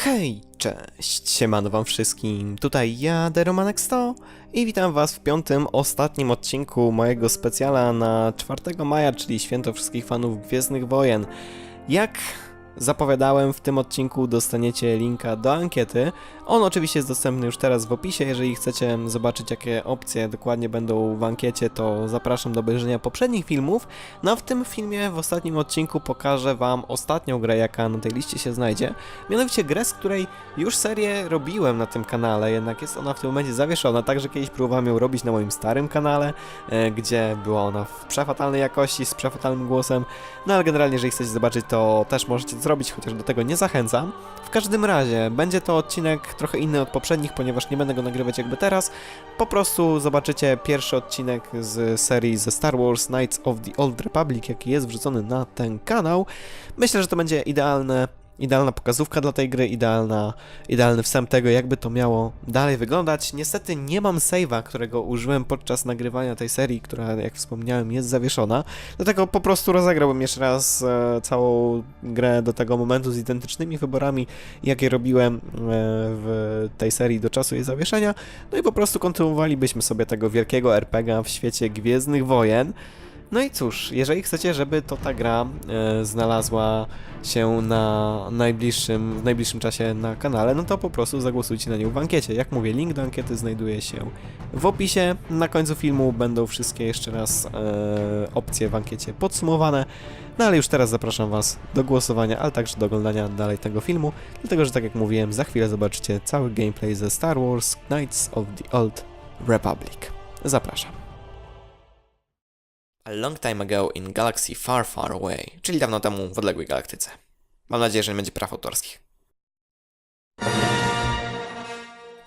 Hej, cześć, siemano wam wszystkim, tutaj ja, Deromanek 100 i witam was w piątym, ostatnim odcinku mojego specjala na 4 maja, czyli święto wszystkich fanów Gwiezdnych Wojen. Jak zapowiadałem, w tym odcinku dostaniecie linka do ankiety. On oczywiście jest dostępny już teraz w opisie, jeżeli chcecie zobaczyć jakie opcje dokładnie będą w ankiecie, to zapraszam do obejrzenia poprzednich filmów. No a w tym filmie, w ostatnim odcinku pokażę wam ostatnią grę, jaka na tej liście się znajdzie. Mianowicie grę, z której już serię robiłem na tym kanale, jednak jest ona w tym momencie zawieszona, także kiedyś próbowałem ją robić na moim starym kanale, e, gdzie była ona w przefatalnej jakości, z przefatalnym głosem, no ale generalnie jeżeli chcecie zobaczyć, to też możecie to zrobić, chociaż do tego nie zachęcam. W każdym razie, będzie to odcinek trochę inny od poprzednich, ponieważ nie będę go nagrywać jakby teraz, po prostu zobaczycie pierwszy odcinek z serii ze Star Wars Knights of the Old Republic, jaki jest wrzucony na ten kanał. Myślę, że to będzie idealne idealna pokazówka dla tej gry, idealna, idealny wstęp tego, jakby to miało dalej wyglądać. Niestety nie mam save'a, którego użyłem podczas nagrywania tej serii, która, jak wspomniałem, jest zawieszona. Dlatego po prostu rozegrałbym jeszcze raz e, całą grę do tego momentu z identycznymi wyborami, jakie robiłem e, w tej serii do czasu jej zawieszenia. No i po prostu kontynuowalibyśmy sobie tego wielkiego RPGa w świecie Gwiezdnych Wojen. No i cóż, jeżeli chcecie, żeby to ta gra e, znalazła się na najbliższym, w najbliższym czasie na kanale, no to po prostu zagłosujcie na nią w ankiecie. Jak mówię, link do ankiety znajduje się w opisie. Na końcu filmu będą wszystkie jeszcze raz e, opcje w ankiecie podsumowane. No ale już teraz zapraszam Was do głosowania, ale także do oglądania dalej tego filmu, dlatego że tak jak mówiłem, za chwilę zobaczycie cały gameplay ze Star Wars Knights of the Old Republic. Zapraszam. A long time ago in galaxy far, far away, czyli dawno temu w odległej galaktyce. Mam nadzieję, że nie będzie praw autorskich.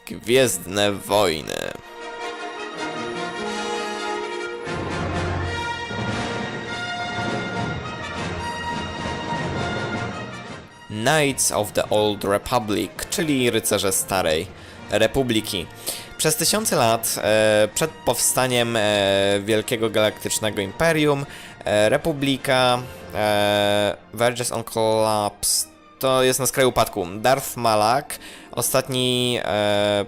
Gwiezdne wojny. Knights of the Old Republic, czyli rycerze Starej Republiki. Przez tysiące lat e, przed powstaniem e, Wielkiego Galaktycznego Imperium, e, Republika, e, Verges on Collapse, to jest na skraju upadku. Darth Malak, ostatni e,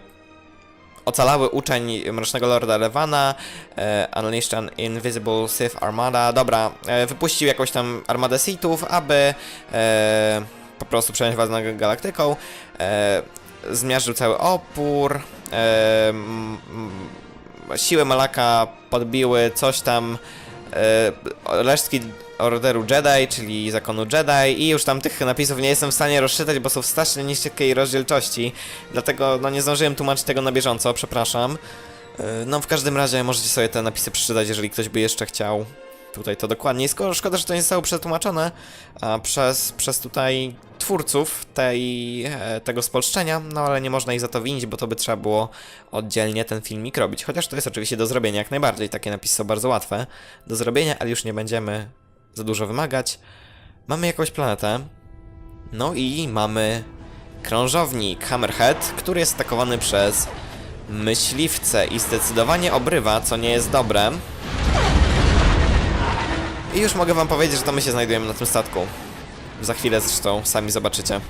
ocalały uczeń Mrocznego Lorda Levana, e, Unleashed an Invisible Sith Armada, dobra, e, wypuścił jakąś tam armadę Sithów, aby e, po prostu przejąć władzę galaktyką, e, zmiażdżył cały opór, siły Malaka podbiły coś tam, e, resztki Orderu Jedi, czyli zakonu Jedi i już tam tych napisów nie jestem w stanie rozczytać, bo są w strasznie niskiej rozdzielczości, dlatego no nie zdążyłem tłumaczyć tego na bieżąco, przepraszam. E, No w każdym razie możecie sobie te napisy przeczytać, jeżeli ktoś by jeszcze chciał tutaj to dokładniej. Skoro szkoda, że to nie zostało przetłumaczone przez, przez tutaj twórców tej, e, tego spolszczenia, no ale nie można ich za to winić, bo to by trzeba było oddzielnie ten filmik robić. Chociaż to jest oczywiście do zrobienia jak najbardziej, takie napisy są bardzo łatwe do zrobienia, ale już nie będziemy za dużo wymagać. Mamy jakąś planetę, no i mamy krążownik Hammerhead, który jest atakowany przez myśliwce i zdecydowanie obrywa, co nie jest dobre. I już mogę wam powiedzieć, że to my się znajdujemy na tym statku. Za chwilę zresztą sami zobaczycie.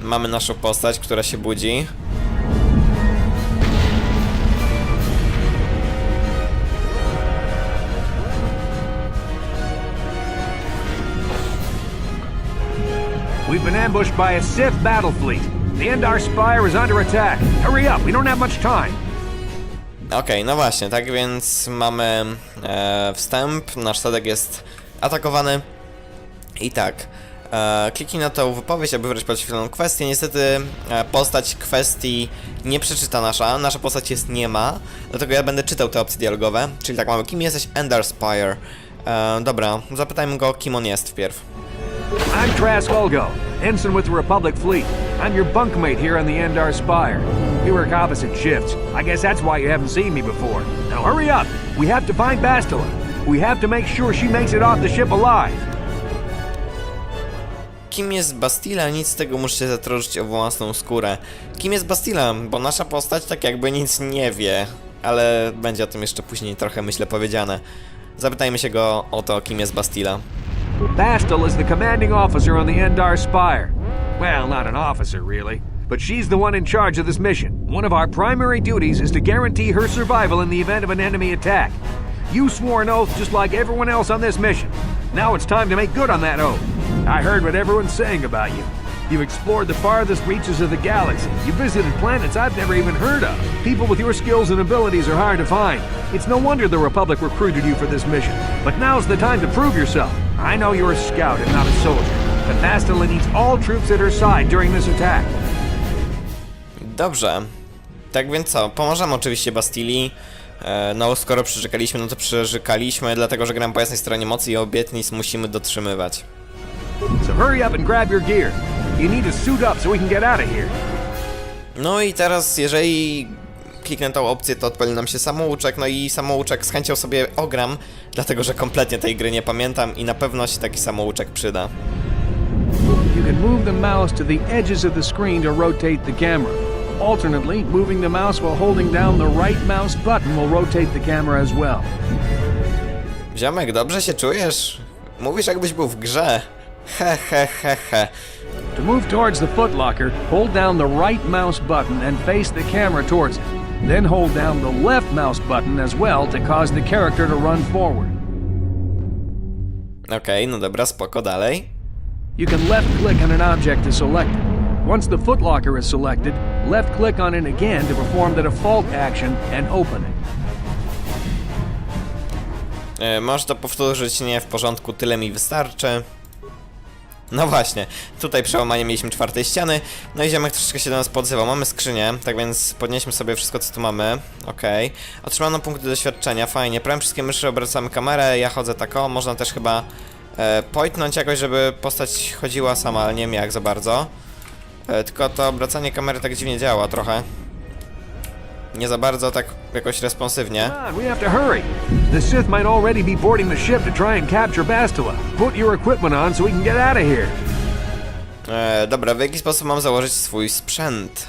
Mamy naszą postać, która się budzi. We've been ambushed by a Sith battle fleet. The Endar Spire is under attack. Hurry up, we don't have much time. Okej, no właśnie, tak więc mamy e, wstęp, nasz statek jest atakowany i tak, e, kliknij na tą wypowiedź, aby wybrać podświetloną kwestię, niestety e, postać kwestii nie przeczyta nasza, nasza postać jest nie ma, dlatego ja będę czytał te opcje dialogowe, czyli tak mamy, kim jesteś Endar Spire, e, dobra, zapytajmy go, kim on jest wpierw. I'm Trask Olgo, ensign with the Republic fleet. I'm your bunkmate here on the Endar Spire. We work opposite shifts. I guess that's why you haven't seen me before. Now hurry up. We have to find Bastila. We have to make sure she makes it off the ship alive. kim jest Bastila, nic z tego musicie zatrożyć o własną skórę. Kim jest Bastila? Bo nasza postać tak jakby nic nie wie, ale będzie o tym jeszcze później trochę, myślę, powiedziane. Zapytajmy się go o to, kim jest Bastila. Bastil is the commanding officer on the Endar Spire. Well, not an officer, really. But she's the one in charge of this mission. One of our primary duties is to guarantee her survival in the event of an enemy attack. You swore an oath just like everyone else on this mission. Now it's time to make good on that oath. I heard what everyone's saying about you. You've explored the farthest reaches of the galaxy. You visited planets I've never even heard of. People with your skills and abilities are hard to find. It's no wonder the Republic recruited you for this mission. But now's the time to prove yourself. I know you're a scout and not a soldier, but needs all troops at her side during this attack. Dobrze. Tak więc co? Pomożemy oczywiście Bastilii. E, No, skoro przyrzekaliśmy, no to przyrzekaliśmy, dlatego że gram po jasnej stronie mocy i obietnic musimy dotrzymywać. So hurry up and grab your gear. You need to suit up so we can get out of here. No i teraz, jeżeli kliknę tą opcję, to odpali nam się samouczek, no i samouczek z chęcią sobie ogram, dlatego że kompletnie tej gry nie pamiętam i na pewno się taki samouczek przyda. You can move the mouse to the edges of the screen to rotate the camera. Alternately, moving the mouse while holding down the right mouse button will rotate the camera as well. Ziomek, dobrze się czujesz? Mówisz jakbyś był w grze. He he he he. To move towards the footlocker, hold down the right mouse button and face the camera towards it. Then hold down the left mouse button as well to cause the character to run forward. Okej, no dobra, spoko, dalej. You can left click on an object to select it. Once the footlocker is selected, left click on it again to perform the default action and open it. E, to powtórzyć, nie w porządku, tyle mi wystarczy. No właśnie, tutaj przełamanie mieliśmy czwartej ściany, no i ziomek troszeczkę się do nas podzywał. Mamy skrzynię, tak więc podnieśmy sobie wszystko, co tu mamy. Okej. Otrzymano punkty doświadczenia, fajnie. Prawym wszystkie myszy obracamy kamerę, ja chodzę tak o, można też chyba e, pojtnąć jakoś, żeby postać chodziła sama, ale nie wiem jak za bardzo. E, tylko to obracanie kamery tak dziwnie działa trochę. Nie za bardzo tak jakoś responsywnie. Come on, we have to hurry. The Sith might already be boarding the ship to try and capture Bastila. Put your equipment on so we can get out of here. E, dobra, w jaki sposób mam założyć swój sprzęt?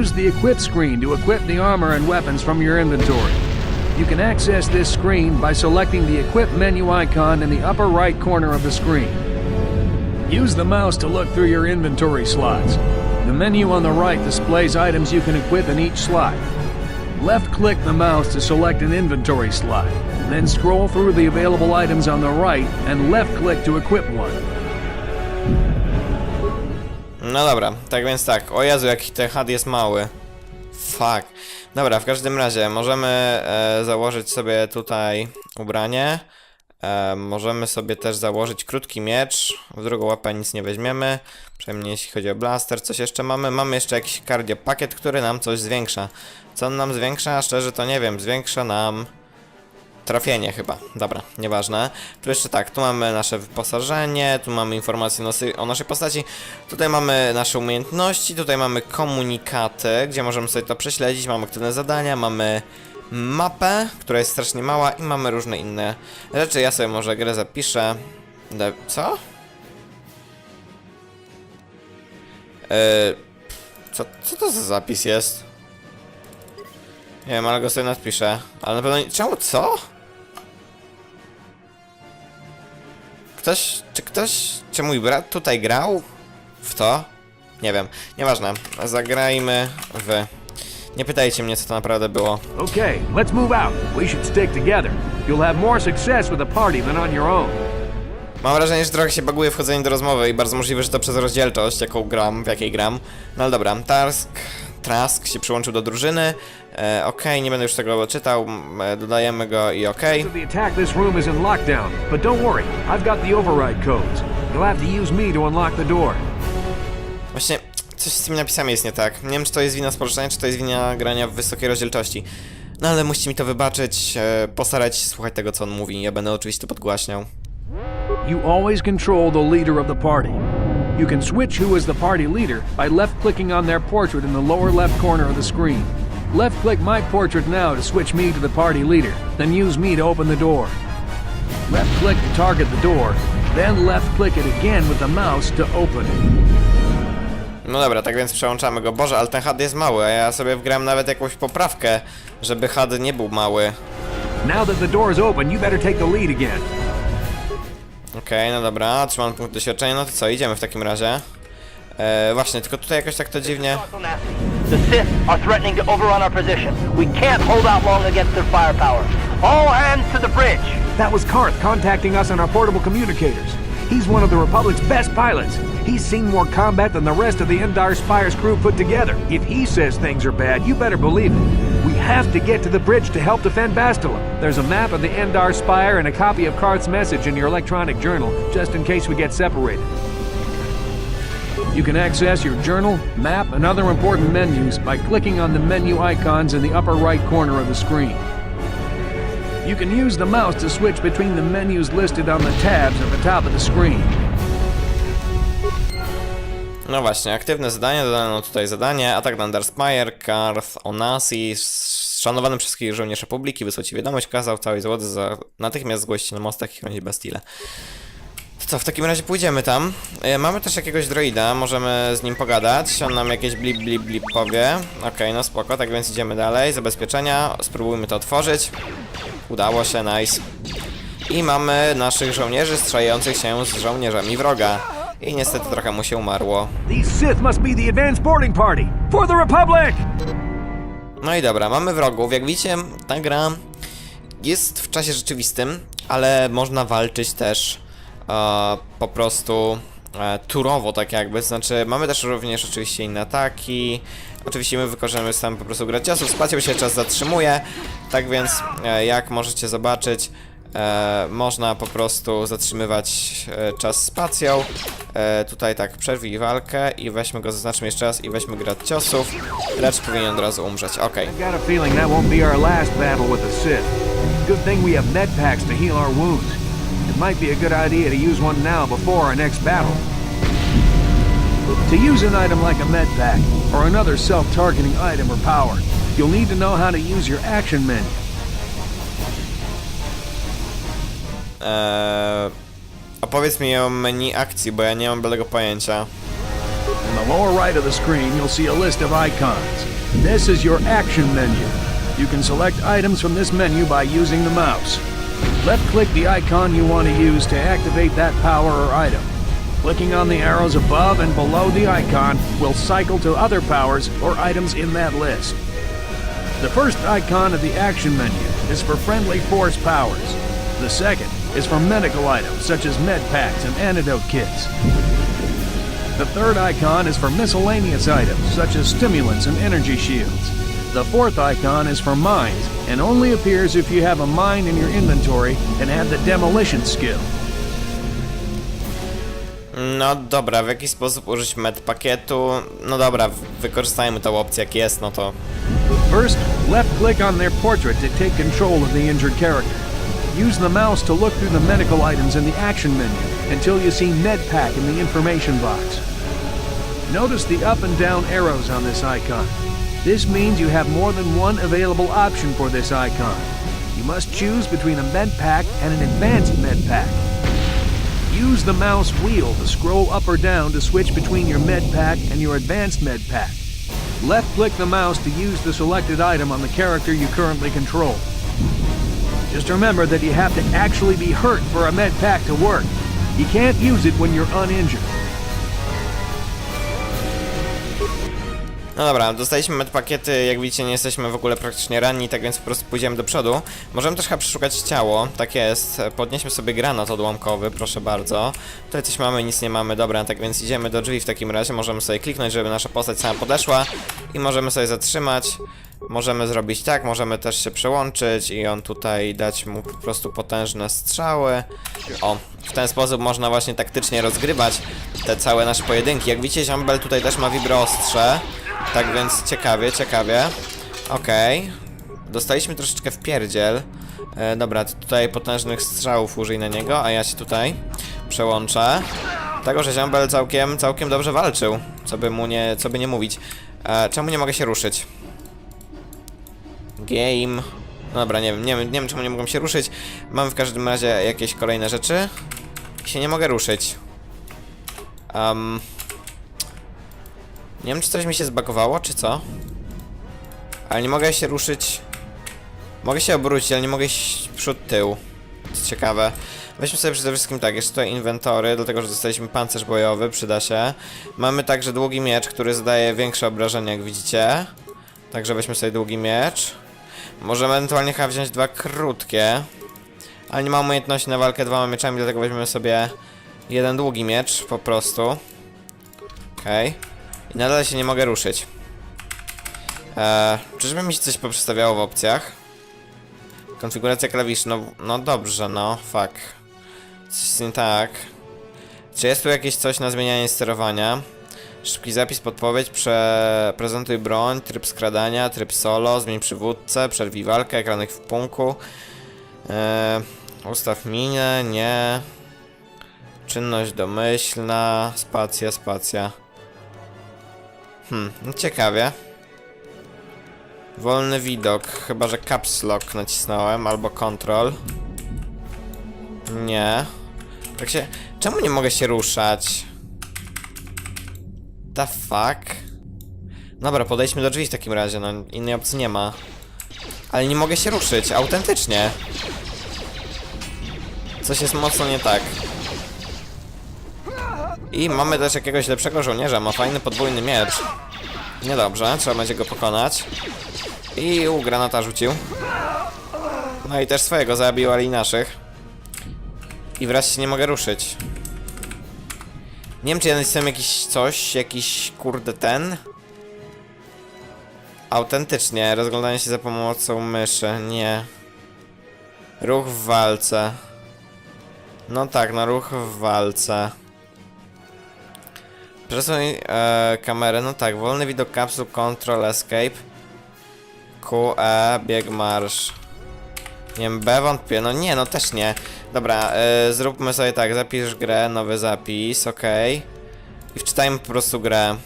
Use the equip screen to equip the armor and weapons from your inventory. You can access this screen by selecting the equip menu icon in the upper right corner of the screen. Use the mouse to look through your inventory slots. The menu on the right displays items you can equip in each slot. Left click the mouse to select an inventory slot. Then scroll through the available items on the right and left click to equip one. No dobra, tak więc tak. O Jezu, jaki ten had jest mały. Fuck. Dobra, w każdym razie możemy e, założyć sobie tutaj ubranie. E, możemy sobie też założyć krótki miecz. W drugą łapę nic nie weźmiemy. Przynajmniej jeśli chodzi o blaster. Coś jeszcze mamy? Mamy jeszcze jakiś kardiopakiet, który nam coś zwiększa. Co on nam zwiększa? Szczerze to nie wiem. Zwiększa nam... Trafienie chyba. Dobra, nieważne. Tu jeszcze tak, tu mamy nasze wyposażenie, tu mamy informacje o naszej postaci, tutaj mamy nasze umiejętności, tutaj mamy komunikaty, gdzie możemy sobie to prześledzić, mamy aktywne zadania, mamy mapę, która jest strasznie mała i mamy różne inne rzeczy. Ja sobie może grę zapiszę. De- co? Yy, co, co to za zapis jest? Nie wiem, ale go sobie nadpiszę. Ale na pewno nie... Czemu? Co? Ktoś... Czy ktoś... Czy mój brat tutaj grał? W to? Nie wiem. Nieważne. Zagrajmy w... Nie pytajcie mnie, co to naprawdę było. Okay, let's move out. We should stick together. You'll have more success with a party than on your own. Mam wrażenie, że trochę się baguje wchodzenie do rozmowy i bardzo możliwe, że to przez rozdzielczość, jaką gram, w jakiej gram. No ale dobra, Tarsk, Trask się przyłączył do drużyny. E, okej, nie będę już tego czytał, e, dodajemy go i okej. So the attack this room is in lockdown, but don't worry, I've got the override codes. You'll have to use me to unlock the door. Coś z tymi napisami jest nie tak. Nie wiem, czy to jest wina społeczna, czy to jest wina grania w wysokiej rozdzielczości. No ale musicie mi to wybaczyć, e, postarać się słuchać tego, co on mówi. Ja będę oczywiście podgłaśniał. You always control the leader of the party. You can switch who is the party leader by left clicking on their portrait in the lower left corner of the screen. Left click my portrait now to switch me to the party leader, then use me to open the door. Left click to target the door, Then left click it again with the mouse to open it. No dobra, tak więc przełączamy go. Boże, ale ten HUD jest mały, a ja sobie wgrałem nawet jakąś poprawkę, żeby HUD nie był mały. Now that the door is open, you better take the lead again. Okej, no dobra, trzymam punkt doświadczenia, no to co, idziemy w takim razie. E, właśnie, tylko tutaj jakoś tak to dziwnie... The Sith are threatening to overrun our position. We can't hold out long against their firepower. All hands to the bridge! That was Karth contacting us on our portable communicators. He's one of the Republic's best pilots. He's seen more combat than the rest of the Endar Spire's crew put together. If he says things are bad, you better believe it. We have to get to the bridge to help defend Bastila. There's a map of the Endar Spire and a copy of Karth's message in your electronic journal, just in case we get separated. You can access your journal, map, and other important menus by clicking on the menu icons in the upper right corner of the screen. You can use the mouse to switch between the menus listed on the tabs at the top of the screen. No właśnie, aktywne zadanie, dodano tutaj zadanie, atak na Darspire, Karth, Onasi, szanowany przez wszystkich żołnierz Republiki, wysłał ci wiadomość, kazał całej złody za... natychmiast zgłosić na mostach i chronić Bastille. To co, w takim razie pójdziemy tam. E, mamy też jakiegoś droida, możemy z nim pogadać, on nam jakieś blip blip blip powie. Okej, no spoko, tak więc idziemy dalej, zabezpieczenia, spróbujmy to otworzyć. Udało się, nice. I mamy naszych żołnierzy strzelających się z żołnierzami wroga. I niestety trochę mu się umarło. No i dobra, mamy wrogów. Jak widzicie, ta gra jest w czasie rzeczywistym, ale można walczyć też e, po prostu e, turowo, tak jakby. Znaczy, mamy też również oczywiście inne ataki. Oczywiście my wykorzystamy sam po prostu grać ciosów. Spacją się czas zatrzymuje, tak więc e, jak możecie zobaczyć, e, można po prostu zatrzymywać e, czas spacją. E, tutaj tak, przerwij walkę i weźmy go, zaznaczmy jeszcze raz i weźmy grać ciosów. Lecz powinien od razu umrzeć, good idea. To use an item like a med pack, or another self-targeting item or power, you'll need to know how to use your action menu. Eee, opowiedz mi o menu akcji, bo ja nie mam bladego pojęcia. In the lower right of the screen, you'll see a list of icons. This is your action menu. You can select items from this menu by using the mouse. Left-click the icon you want to use to activate that power or item. Clicking on the arrows above and below the icon will cycle to other powers or items in that list. The first icon of the action menu is for friendly force powers. The second is for medical items such as med packs and antidote kits. The third icon is for miscellaneous items, such as stimulants and energy shields. The fourth icon is for mines, and only appears if you have a mine in your inventory and have the demolition skill. No dobra, w jaki sposób użyć med pakietu? No dobra, wykorzystajmy tą opcję jak jest, no to... First, left click on their portrait to take control of the injured character. Use the mouse to look through the medical items in the action menu until you see MedPack in the information box. Notice the up and down arrows on this icon. This means you have more than one available option for this icon. You must choose between a MedPack and an advanced MedPack. Use the mouse wheel to scroll up or down to switch between your MedPack and your advanced MedPack. Left-click the mouse to use the selected item on the character you currently control. Just remember that you have to actually be hurt for a med pack to work. You can't use it when you're uninjured. No dobra, dostaliśmy med pakiety, jak widzicie nie jesteśmy w ogóle praktycznie ranni, tak więc po prostu pójdziemy do przodu. Możemy też chyba przeszukać ciało, tak jest. Podnieśmy sobie granat odłamkowy, proszę bardzo. Tutaj coś mamy, nic nie mamy, dobra, tak więc idziemy do drzwi w takim razie. Możemy sobie kliknąć, żeby nasza postać sama podeszła i możemy sobie zatrzymać. Możemy zrobić tak, możemy też się przełączyć i on tutaj dać mu po prostu potężne strzały. O, w ten sposób można właśnie taktycznie rozgrywać te całe nasze pojedynki. Jak widzicie, Ziombel tutaj też ma wibroostrze. Tak więc ciekawie, ciekawie. Okej. Dostaliśmy troszeczkę w pierdziel. E, dobra, tutaj potężnych strzałów użyj na niego, a ja się tutaj przełączę. Tego, że Ziombel całkiem, całkiem dobrze walczył. Co by mu nie, co by nie mówić. E, czemu nie mogę się ruszyć? Game. No dobra, nie wiem, nie wiem, nie wiem czemu nie mogłem się ruszyć. Mam w każdym razie jakieś kolejne rzeczy. I się nie mogę ruszyć. Um, nie wiem, czy coś mi się zbagowało, czy co? Ale nie mogę się ruszyć. Mogę się obrócić, ale nie mogę iść przód tył. Co ciekawe. Weźmy sobie przede wszystkim tak, jeszcze tutaj inwentory, dlatego że dostaliśmy pancerz bojowy, przyda się. Mamy także długi miecz, który zdaje większe obrażenia, jak widzicie. Także weźmy sobie długi miecz. Możemy ewentualnie chyba wziąć dwa krótkie. Ale nie mam umiejętności na walkę dwoma mieczami, dlatego weźmiemy sobie jeden długi miecz, po prostu. Okej. Nadal się nie mogę ruszyć. Eee, czyżby mi się coś poprzestawiało w opcjach? Konfiguracja klawiszy, no, no dobrze, no, fuck. Coś nie tak. Czy jest tu jakieś coś na zmienianie sterowania? Szybki zapis, podpowiedź, prezentuj broń, tryb skradania, tryb solo, zmień przywódcę, przerwij walkę, ekranek w punku. Eee, ustaw minę, nie. Czynność domyślna, spacja, spacja. Hmm, no ciekawie. Wolny widok, chyba że caps lock nacisnąłem, albo control. Nie. Tak się... Czemu nie mogę się ruszać? The fuck? Dobra, podejdźmy do drzwi w takim razie, no innej opcji nie ma. Ale nie mogę się ruszyć, autentycznie. Coś jest mocno nie tak. I mamy też jakiegoś lepszego żołnierza, ma fajny podwójny miecz. Niedobrze, trzeba będzie go pokonać. I u, granata rzucił. No i też swojego zabił, ale i naszych. I wreszcie nie mogę ruszyć. Nie wiem, czy ja nacisnąłem jakiś coś, jakiś kurde ten. Autentycznie, rozglądanie się za pomocą myszy, nie. Ruch w walce. No tak, no ruch w walce. Przesuń e, kamerę, no tak, wolny widok kapsuł, control, escape. Q, E, bieg, marsz. Nie wiem, B wątpię, no nie, no też nie. Dobra, e, zróbmy sobie tak, zapisz grę, nowy zapis, okej. I wczytajmy po prostu grę.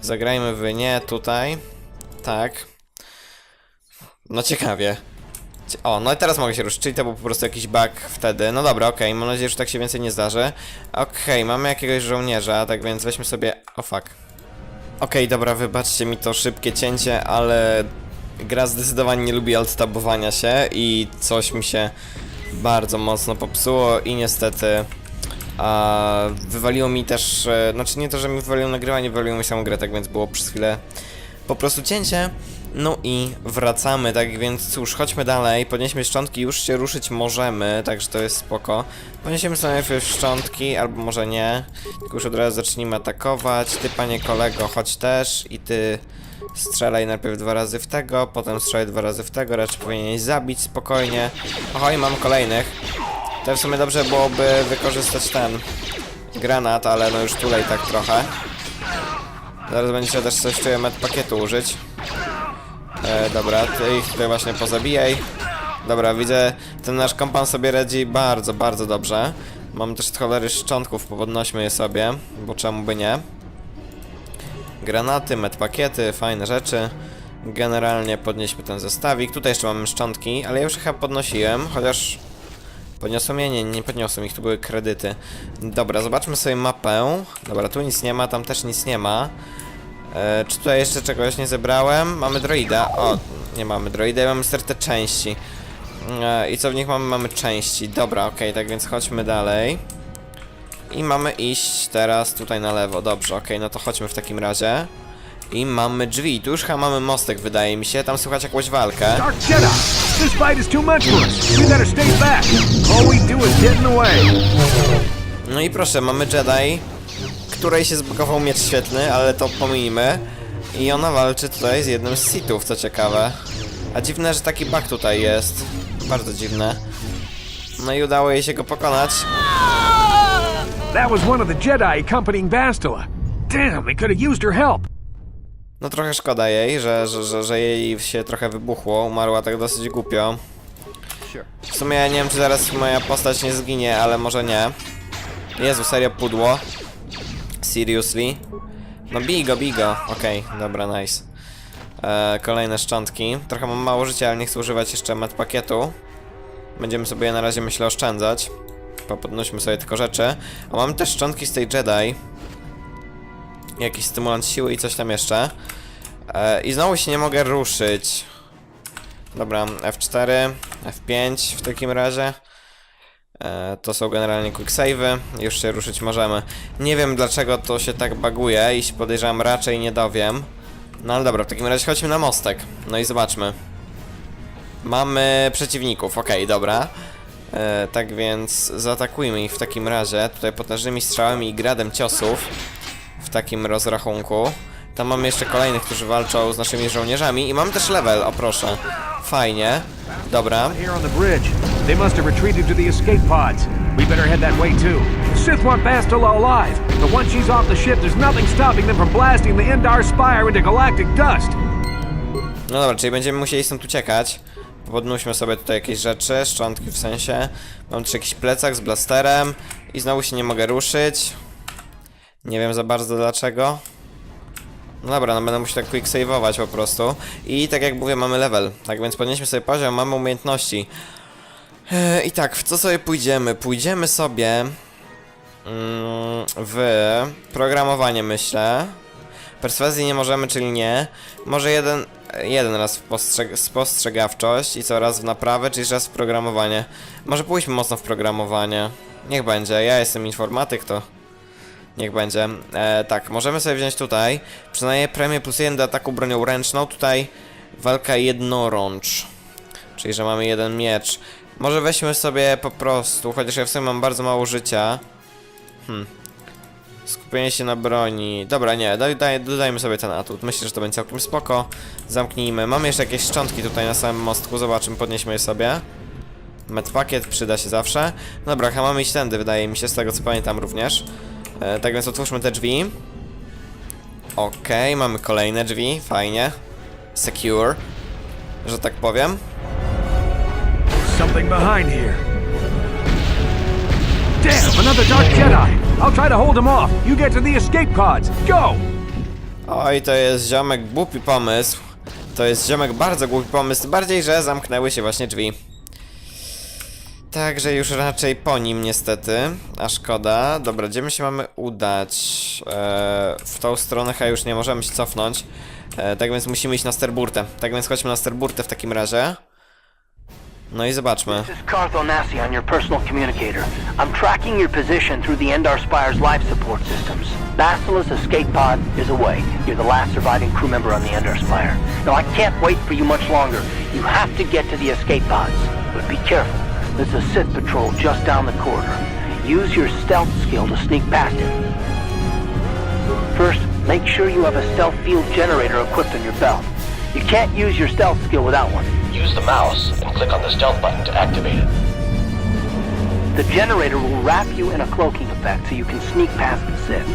Zagrajmy w nie, tutaj. Tak. No ciekawie. O, no i teraz mogę się ruszyć, czyli to był po prostu jakiś bug wtedy. No dobra, okej, mam nadzieję, że tak się więcej nie zdarzy. Okej, mamy jakiegoś żołnierza, tak więc weźmy sobie... O fuck. Okej, dobra, wybaczcie mi to szybkie cięcie, ale gra zdecydowanie nie lubi alt-tabowania się i coś mi się bardzo mocno popsuło i niestety a, wywaliło mi też, e, znaczy nie to, że mi wywaliło nagrywanie, wywaliło mi samą grę, tak więc było przez chwilę po prostu cięcie. No i wracamy, tak więc cóż, chodźmy dalej, podnieśmy szczątki, już się ruszyć możemy, także to jest spoko. Podniesiemy sobie najpierw szczątki, albo może nie, tylko już od razu zacznijmy atakować. Ty, panie kolego, chodź też i ty strzelaj najpierw dwa razy w tego, potem strzelaj dwa razy w tego, raczej powinieneś zabić spokojnie. Ohoj, mam kolejnych. To w sumie dobrze byłoby wykorzystać ten granat, ale no już tulej tak trochę. Zaraz będzie trzeba też coś czuję med pakietu użyć. E, dobra, ty ich tutaj właśnie pozabijaj. Dobra, widzę, ten nasz kompan sobie radzi bardzo, bardzo dobrze. Mam też cholery szczątków, podnośmy je sobie, bo czemu by nie. Granaty, medpakiety, fajne rzeczy. Generalnie podnieśmy ten zestawik. Tutaj jeszcze mamy szczątki, ale ja już chyba podnosiłem, chociaż... Podniosłem je? Nie, nie podniosłem ich, to były kredyty. Dobra, zobaczmy sobie mapę. Dobra, tu nic nie ma, tam też nic nie ma. E, czy tutaj jeszcze czegoś nie zebrałem? Mamy droida. O, nie mamy droida, mamy stertę części. E, I co w nich mamy? Mamy części. Dobra, okej, tak więc chodźmy dalej. I mamy iść teraz tutaj na lewo. Dobrze, okej, no to chodźmy w takim razie. I mamy drzwi. Tu już chyba mamy mostek, wydaje mi się. Tam słychać jakąś walkę. No i proszę, mamy Jedi, której się zbugował miecz świetlny, ale to pomijmy. I ona walczy tutaj z jednym z Sithów, co ciekawe. A dziwne, że taki bug tutaj jest. Bardzo dziwne. No i udało jej się go pokonać. That was one of the Jedi accompanying Bastila. Damn, they could have used her help. No trochę szkoda jej, że, że, że, że jej się trochę wybuchło. Umarła tak dosyć głupio. W sumie ja nie wiem, czy zaraz moja postać nie zginie, ale może nie. Jezu, serio pudło. Seriously? No bij go, bij go. Okej, dobra, nice. E, kolejne szczątki. Trochę mam mało życia, ale nie chcę używać jeszcze med pakietu. Będziemy sobie na razie, myślę, oszczędzać. Popodnośmy sobie tylko rzeczy. A mamy też szczątki z tej Jedi. Jakiś stymulant siły i coś tam jeszcze. E, I znowu się nie mogę ruszyć. Dobra, F4, F5 w takim razie. E, to są generalnie quick. Już się ruszyć możemy. Nie wiem dlaczego to się tak baguje i się podejrzewam raczej nie dowiem. No ale dobra, w takim razie chodźmy na mostek. No i zobaczmy. Mamy przeciwników, okej, dobra. E, tak więc zaatakujmy ich w takim razie. Tutaj potężnymi strzałami i gradem ciosów. W takim rozrachunku. Tam mamy jeszcze kolejnych, którzy walczą z naszymi żołnierzami. I mamy też level, o proszę. Fajnie. Dobra. Here on the bridge. They must have retreated to the escape pods. We better head that way too. Sith want Bastila alive, but once she's off the ship, there's nothing stopping them from blasting the Endar Spire into galactic dust. No dobra, czyli będziemy musieli stąd uciekać. Podnóśmy sobie tutaj jakieś rzeczy, szczątki w sensie. Mam też jakiś plecak z blasterem i znowu się nie mogę ruszyć. Nie wiem za bardzo dlaczego. No dobra, no będę musiał tak quick save'ować po prostu. I tak jak mówię, mamy level. Tak więc podnieśmy sobie poziom, mamy umiejętności. Eee, I tak, w co sobie pójdziemy? Pójdziemy sobie mm, w programowanie, myślę. Perswazji nie możemy, czyli nie. Może jeden, jeden raz w postrzeg spostrzegawczość i co raz w naprawę, czyli raz w programowanie. Może pójdźmy mocno w programowanie. Niech będzie, ja jestem informatyk, to niech będzie. E, tak, możemy sobie wziąć tutaj. Przyznaję premię plus jeden do ataku bronią ręczną. Tutaj walka jednorącz. Czyli, że mamy jeden miecz. Może weźmy sobie po prostu, chociaż ja w sumie mam bardzo mało życia. Hmm. Skupienie się na broni. Dobra, nie, dodaj, dodajmy sobie ten atut. Myślę, że to będzie całkiem spoko. Zamknijmy. Mamy jeszcze jakieś szczątki tutaj na samym mostku. Zobaczymy, podnieśmy je sobie. Medpakiet przyda się zawsze. Dobra, chyba mamy iść tędy, wydaje mi się, z tego co pamiętam również. E, tak więc otwórzmy te drzwi. Okej, mamy kolejne drzwi, fajnie. Secure, że tak powiem. Something behind here. Damn, another Dark Jedi. I'll try to hold him off. You get to the escape pods. Go! Oj, to jest ziomek głupi pomysł. To jest ziomek bardzo głupi pomysł, bardziej, że zamknęły się właśnie drzwi. Także już raczej po nim niestety, a szkoda. Dobra, gdzie my się mamy udać? Eee, w tą stronę chyba już nie możemy się cofnąć. Eee, tak więc musimy iść na Sterburtę. Tak więc chodźmy na Sterburtę w takim razie. No i zobaczmy. This is Cartho Nassi on personal communicator. I'm tracking your position through Endar Spire's life support systems. Bastila's escape pod is away. You're the last surviving crew member on the Endar Spire. Now I can't wait for you much longer. You have to get to the escape pods. But be careful. There's a Sith patrol just down the corridor. Use your stealth skill to sneak past him. First, make sure you have a stealth field generator equipped on your belt. You can't use your stealth skill without one. Use the mouse and click on the stealth button to activate it. The generator will wrap you in a cloaking effect so you can sneak past the Sith.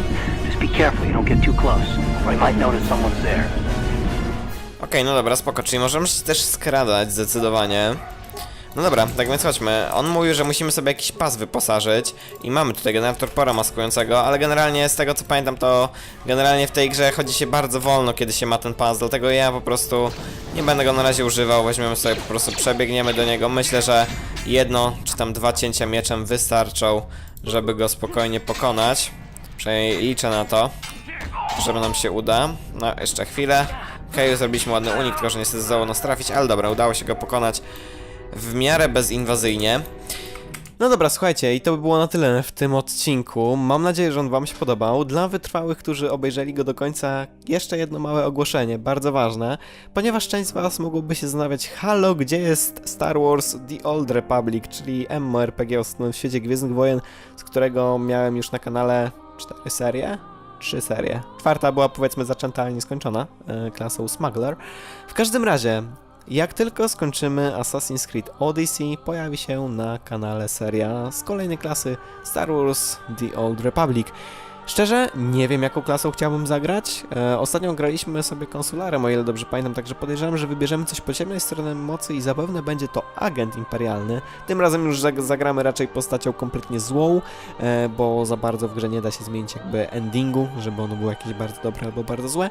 Just be careful you don't get too close, or you might notice someone's there. Okej, no dobra, spoko, czyli możemy się też skradać zdecydowanie. No dobra, tak więc chodźmy. On mówił, że musimy sobie jakiś pas wyposażyć i mamy tutaj generator pora maskującego, ale generalnie z tego co pamiętam to generalnie w tej grze chodzi się bardzo wolno, kiedy się ma ten pas, dlatego ja po prostu nie będę go na razie używał, weźmiemy sobie po prostu, przebiegniemy do niego. Myślę, że jedno czy tam dwa cięcia mieczem wystarczą, żeby go spokojnie pokonać. Przynajmniej liczę na to, że nam się uda. No, jeszcze chwilę. Okej, okay, zrobiliśmy ładny unik, tylko że niestety zdołał nas trafić, ale dobra, udało się go pokonać w miarę bezinwazyjnie. No dobra, słuchajcie, i to by było na tyle w tym odcinku. Mam nadzieję, że on Wam się podobał. Dla wytrwałych, którzy obejrzeli go do końca, jeszcze jedno małe ogłoszenie, bardzo ważne, ponieważ część z Was mogłoby się zastanawiać, halo, gdzie jest Star Wars The Old Republic, czyli MMORPG o świecie Gwiezdnych Wojen, z którego miałem już na kanale cztery serie? Trzy serie. Czwarta była powiedzmy zaczęta, ale nieskończona, e, klasą Smuggler. W każdym razie, jak tylko skończymy Assassin's Creed Odyssey, pojawi się na kanale seria z kolejnej klasy Star Wars The Old Republic. Szczerze, nie wiem jaką klasą chciałbym zagrać. E, ostatnio graliśmy sobie konsularem, o ile dobrze pamiętam, także podejrzewam, że wybierzemy coś po ciemnej stronie mocy i zapewne będzie to agent imperialny. Tym razem już zag- zagramy raczej postacią kompletnie złą, e, bo za bardzo w grze nie da się zmienić jakby endingu, żeby ono było jakieś bardzo dobre albo bardzo złe.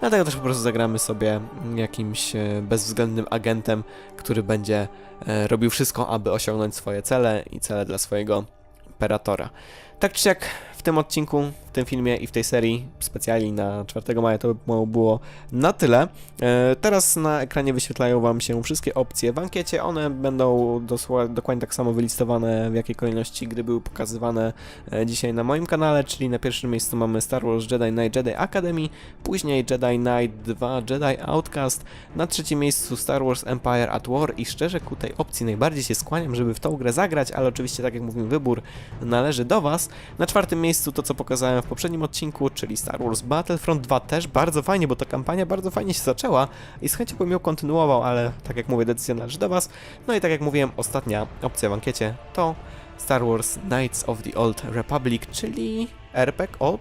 Dlatego też po prostu zagramy sobie jakimś e, bezwzględnym agentem, który będzie e, robił wszystko, aby osiągnąć swoje cele i cele dla swojego Imperatora. Tak czy siak w tym odcinku, w tym filmie i w tej serii specjalnie na 4 maja to by było na tyle. E, Teraz na ekranie wyświetlają Wam się wszystkie opcje w ankiecie. One będą dokładnie tak samo wylistowane w jakiej kolejności, gdy były pokazywane e, dzisiaj na moim kanale, czyli na pierwszym miejscu mamy Star Wars Jedi Knight Jedi Academy, później Jedi Knight 2 Jedi Outcast, na trzecim miejscu Star Wars Empire at War i szczerze ku tej opcji najbardziej się skłaniam, żeby w tą grę zagrać, ale oczywiście tak jak mówimy wybór należy do Was. Na czwartym miejscu to co pokazałem w poprzednim odcinku, czyli Star Wars Battlefront 2 też bardzo fajnie, bo ta kampania bardzo fajnie się zaczęła i z chęcią bym ją kontynuował, ale tak jak mówię decyzja należy do Was. No i tak jak mówiłem ostatnia opcja w ankiecie to Star Wars Knights of the Old Republic, czyli RPG od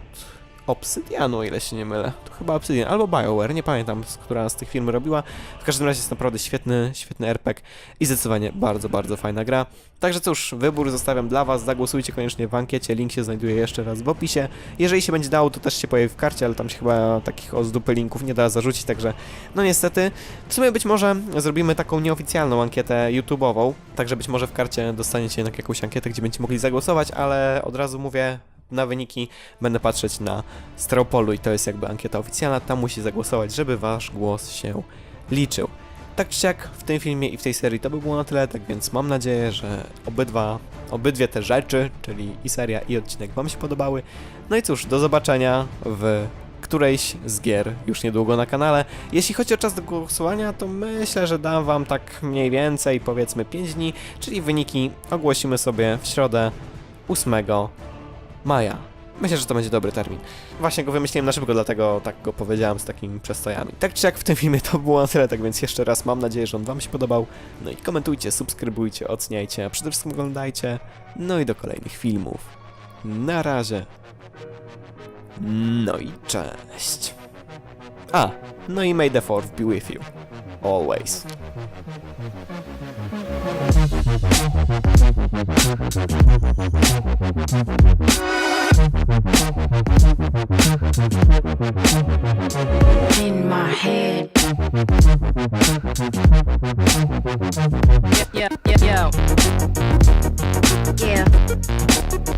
Obsydianu, o ile się nie mylę. To chyba Obsydian, albo BioWare, nie pamiętam, z która z tych firm robiła. W każdym razie jest naprawdę świetny, świetny RPG i zdecydowanie bardzo, bardzo fajna gra. Także cóż, wybór zostawiam dla Was, zagłosujcie koniecznie w ankiecie, link się znajduje jeszcze raz w opisie. Jeżeli się będzie dało, to też się pojawi w karcie, ale tam się chyba takich o z dupy linków nie da zarzucić, także no niestety. W sumie być może zrobimy taką nieoficjalną ankietę YouTube'ową, także być może w karcie dostaniecie jednak jakąś ankietę, gdzie będziecie mogli zagłosować, ale od razu mówię, na wyniki będę patrzeć na Stropolu i to jest jakby ankieta oficjalna, tam musi zagłosować, żeby wasz głos się liczył. Tak czy siak w tym filmie i w tej serii to by było na tyle, tak więc mam nadzieję, że obydwa, obydwie te rzeczy, czyli i seria i odcinek wam się podobały. No i cóż, do zobaczenia w którejś z gier już niedługo na kanale. Jeśli chodzi o czas do głosowania, to myślę, że dam wam tak mniej więcej powiedzmy 5 dni, czyli wyniki ogłosimy sobie w środę 8 maja. Myślę, że to będzie dobry termin. Właśnie go wymyśliłem na szybko, dlatego tak go powiedziałem z takimi przestojami. Tak czy jak w tym filmie to było na tyle, tak więc jeszcze raz mam nadzieję, że on wam się podobał. No i komentujcie, subskrybujcie, oceniajcie, a przede wszystkim oglądajcie. No i do kolejnych filmów. Na razie. No i cześć. A, no i may the fourth be with you. Always. Yeah.